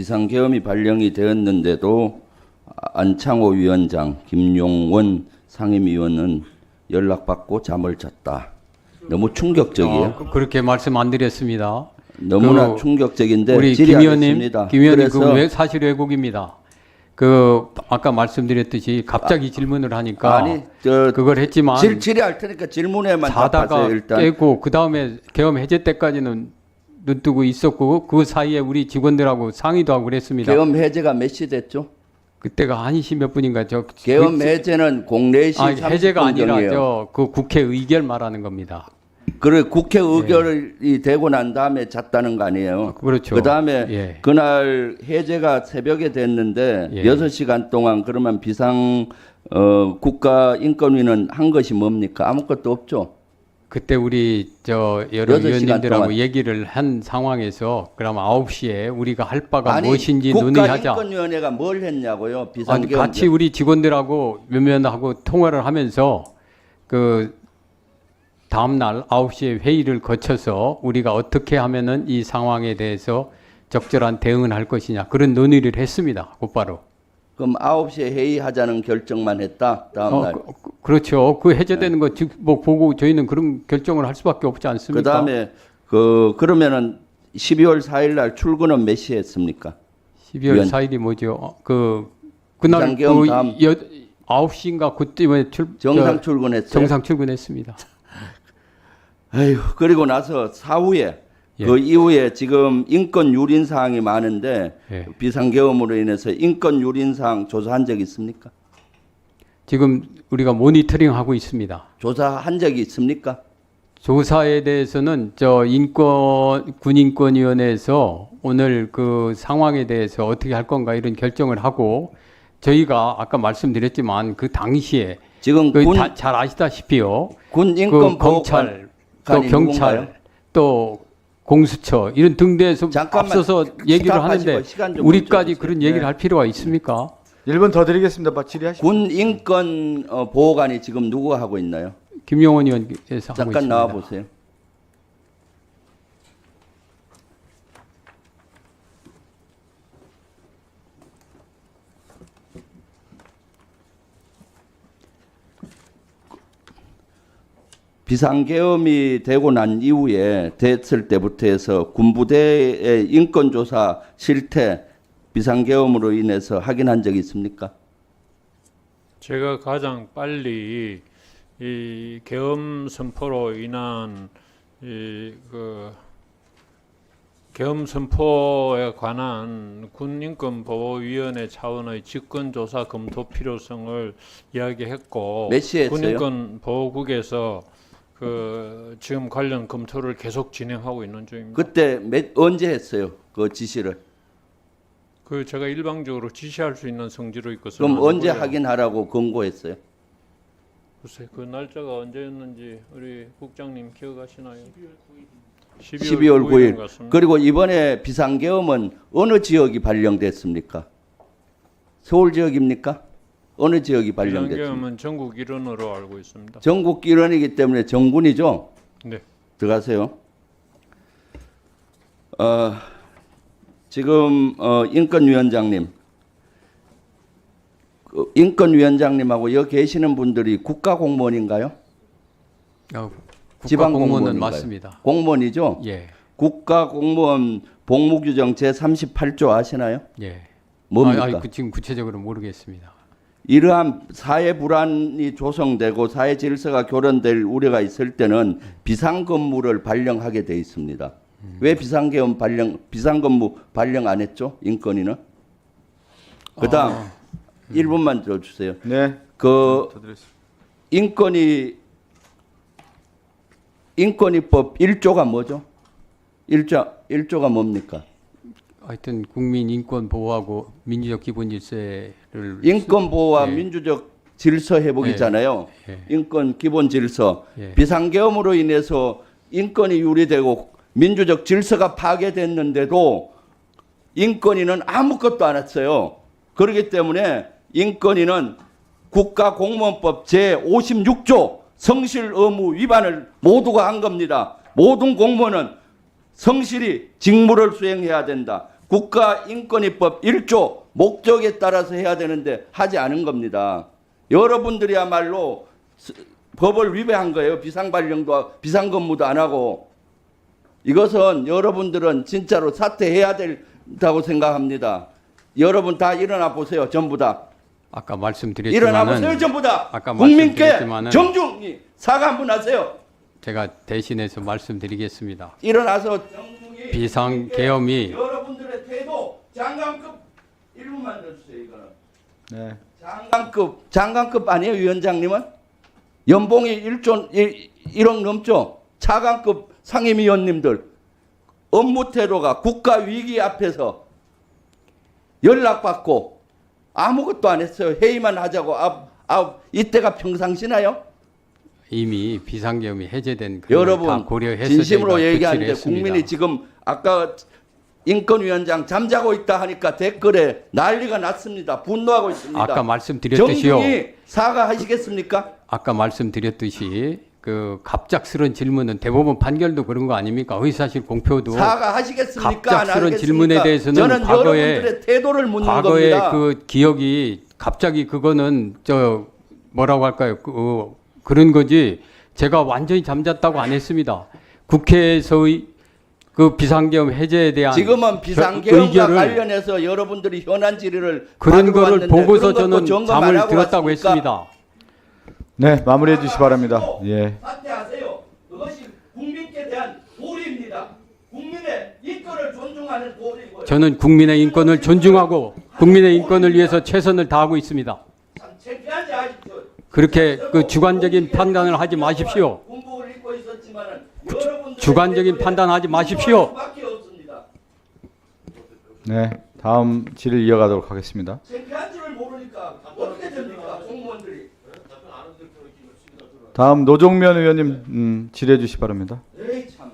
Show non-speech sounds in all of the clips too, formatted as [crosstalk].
비상계엄이 발령이 되었는데도 안창호 위원장, 김용원 상임위원은 연락받고 잠을 잤다. 너무 충격적이에요. 어, 그렇게 말씀 안 드렸습니다. 너무나 그 충격적인데 우리 김 의원님. 김 의원님 그 외- 사실 왜곡입니다. 그 아까 말씀드렸듯이 갑자기 질문을 하니까 아니 저 그걸 했지만 질, 질의할 테니까 질문에만 자다가 답하세요 일단. 깨고 그 다음에 계엄 해제 때까지는 눈 뜨고 있었고 그 사이에 우리 직원들하고 상의도 하고 그랬습니다. 계엄 해제가 몇 시 됐죠? 그때가 1시 몇 분인가 저 계엄 그- 해제는 04시 아니, 해제가 30분 아니라. 저 그 국회 의결 말하는 겁니다. 그래 국회 의결이 되고 난 다음에 잤다는 거 아니에요. 그렇죠. 그다음에 예. 그날 해제가 새벽에 됐는데 예. 여섯 시간 동안 그러면 비상 어, 국가 인권위는 한 것이 뭡니까? 아무것도 없죠. 그때 우리 저 여러 여덟 시간 의원님들하고 동안. 얘기를 한 상황에서 그럼 9시에 우리가 할 바가 무엇인지 논의하자. 국가인권위원회가 뭘 했냐고요? 아니, 비상계엄 같이 우리 직원들하고 몇몇하고 통화를 하면서 그 다음 날 9시에 회의를 거쳐서 우리가 어떻게 하면은 이 상황에 대해서 적절한 대응을 할 것이냐 그런 논의를 했습니다. 곧바로. 그럼 9시에 회의하자는 결정만 했다. 다음 어, 날. 그, 그- 그렇죠. 그 해제되는 거 즉 뭐 보고 저희는 그런 결정을 할 수밖에 없지 않습니까? 그다음에 그 그러면은 12월 4일 날 출근은 몇 시에 했습니까? 12월 위원- 4일이 뭐죠? 어, 그 그날 그 다음- 여, 9시인가 그때에 출 정상 저, 출근했어요. 정상 출근했습니다. [laughs] 아유, 그리고 나서 사후에 예. 그 이후에 지금 인권 유린 사항이 많은데 예. 비상계엄으로 인해서 인권 유린 사항 조사한 적 있습니까? 지금 우리가 모니터링 하고 있습니다. 조사한 적이 있습니까? 조사에 대해서는 저 인권 군인권위원회에서 오늘 그 상황에 대해서 어떻게 할 건가 이런 결정을 하고 저희가 아까 말씀드렸지만 그 당시에 지금 그 군, 다- 잘 아시다시피요. 군그 인권 검찰 또 경찰 누군가요? 또 공수처 이런 등대에서 잠깐만 앞서서 얘기를 하는데 우리까지. 그런 얘기를 네. 할 필요가 있습니까? 1분 더 드리겠습니다. 마 질의하시고. 군 인권 어, 보호관이 지금 누가 하고 있나요? 김용원 의원께서 하고 잠깐 있습니다. 나와 보세요. 비상계엄이 되고 난 이후에 됐을 때부터 해서 군부대의 인권조사 실태 비상계엄으로 인해서 확인한 적이 있습니까? 제가 가장 빨리 이 계엄 선포로 인한 이그 계엄 선포에 관한 군인권보호위원회 차원의 직권조사 검토 필요성을 이야기했고? 군인권보호국에서 그 지금 관련 검토를 계속 진행하고 있는 중입니다. 그때 몇, 언제 했어요? 그 지시를? 그 제가 일방적으로 지시할 수 있는 성질로 있거든요. 그럼 언제 확인하라고 권고했어요? 글쎄 그 날짜가 언제였는지 우리 국장님 기억하시나요? 12월 9일. 같습니다. 그리고 이번에 비상계엄은 어느 지역이 발령됐습니까? 서울 지역입니까? 어느 지역이 발령됐습니까? 비상계엄은 전국 일원으로 알고 있습니다. 전국 일원이기 때문에 정군이죠. 네. 들어가세요. 어, 지금 어, 인권위원장님, 그 인권위원장님하고 여기 계시는 분들이 국가공무원인가요? 어, 지방 국가공무원은 공무원인가요? 맞습니다. 공무원이죠. 예, 국가공무원 복무규정 제 38조 아시나요? 예. 뭡니까? 아니, 아니, 그 지금 구체적으로 모르겠습니다. 이러한 사회 불안이 조성되고 사회 질서가 교란될 우려가 있을 때는 비상근무를 발령하게 돼 있습니다. 왜 비상계엄 발령 비상근무 발령 안 했죠? 인권위는? 그다음 아, 1분만 더 주세요. 네. 그더 드리겠습니다. 인권위 인권위법 1조가 뭐죠? 1조 1조가 뭡니까? 하여튼 국민 인권 보호하고 민주적 기본 질서를 인권 보호와 예. 민주적 질서 회복이잖아요. 예. 인권 기본 질서. 예. 비상계엄으로 인해서 인권이 유리되고 민주적 질서가 파괴됐는데도 인권위는 아무것도 안 했어요. 그렇기 때문에 인권위는 국가공무원법 제56조 성실 의무 위반을 모두가 한 겁니다. 모든 공무원은 성실히 직무를 수행해야 된다. 국가인권위법 1조 목적에 따라서 해야 되는데 하지 않은 겁니다. 여러분들이야말로 스- 법을 위배한 거예요. 비상발령도 비상근무도 안 하고 이것은 여러분들은 진짜로 사퇴해야 된다고 생각합니다. 여러분 다 일어나 보세요. 전부 다 아까 일어나 말씀드렸지만은 보세요. 전부 다 아까 국민께 정중히 사과 한번 하세요. 제가 대신해서 말씀드리겠습니다. 일어나서 비상 계엄이 여러분들의 태도 장관급 1분만 더 주세요. 이거는 네. 장관급 장관급 아니에요 위원장님은 연봉이 1조 1, 1억 넘죠. 차관급 상임위원님들 업무 태도가 국가 위기 앞에서 연락받고 아무것도 안 했어요. 회의만 하자고 아, 아 이때가 평상시나요? 이미 비상계엄이 해제된 여러분 고려해서 진심으로 얘기하는데. 국민이 지금 아까 인권위원장 잠자고 있다 하니까 댓글에 난리가 났습니다. 분노하고 있습니다. 아까 말씀드렸듯이요. 정중히 사과하시겠습니까? 아까 말씀드렸듯이 그 갑작스런 질문은 대법원 판결도 그런 거 아닙니까? 의사실 공표도 사과하시겠습니까? 안 갑작스런? 질문에 대해서는 저는 과거에- 여러분들의 태도를 묻는 과거에 겁니다. 그 기억이 갑자기 그거는 저 뭐라고 할까요? 그, 어, 그런 거지. 제가 완전히 잠잤다고 안 했습니다. 국회에서의 그 비상계엄 해제에 대한 지금은 저- 비상계엄과 관련해서 여러분들이 현안 질의를 그런 거를 보고서 그런 저는 잠을 들었다고 왔습니까? 했습니다. 네, 마무리해 주시 기 바랍니다. 예. 사퇴하세요. 그것이 국민께 대한 도리입니다. 국민의 인권을 존중하는 도리고요. 저는 국민의 인권을 존중하고 국민의 인권을 위해서 최선을 다하고 있습니다. 참 창피하지 아십시오. 그렇게 그 주관적인 판단을 하지 마십시오. 공복을 입고 있었지만은 여러분들의 주관적인 판단하지 마십시오. 분노할 수밖에 없습니다. 네. 다음 질의 이어가도록 하겠습니다. 창피한 줄을 모르니까 어떻게 됩니까? 다음 노종면 의원님 음, 질의해 주시 기 바랍니다. 에이 참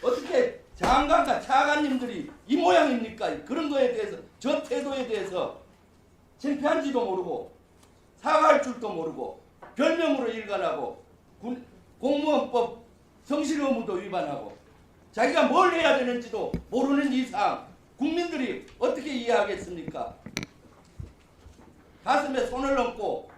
어떻게 장관과 차관님들이 이 모양입니까? 그런 거에 대해서 저 태도에 대해서 창피한지도 모르고 사과할 줄도 모르고 별명으로 일관하고 군- 공무원법 성실 의무도 위반하고 자기가 뭘 해야 되는지도 모르는 이상 국민들이 어떻게 이해하겠습니까? 가슴에 손을 얹고